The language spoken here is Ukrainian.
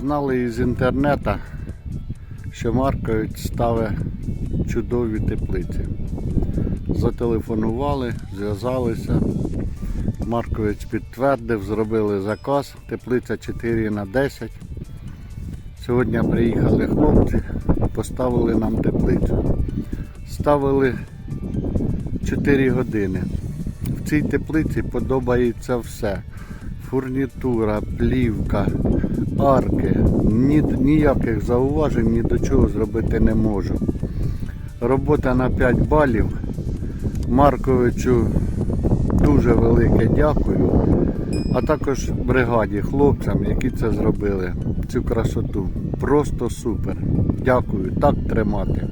Знали із інтернету, що Маркович ставить чудові теплиці. Зателефонували, зв'язалися. Маркович підтвердив, зробили заказ, теплиця 4 на 10. Сьогодні приїхали хлопці поставили нам теплицю. Ставили 4 години. В цій теплиці подобається все. Фурнітура, плівка, арки. Ні, ніяких зауважень ні до чого зробити не можу. Робота на 5 балів. Марковичу дуже велике дякую. А також бригаді, хлопцям, які це зробили. Цю красоту. Просто супер. Дякую. Так тримати.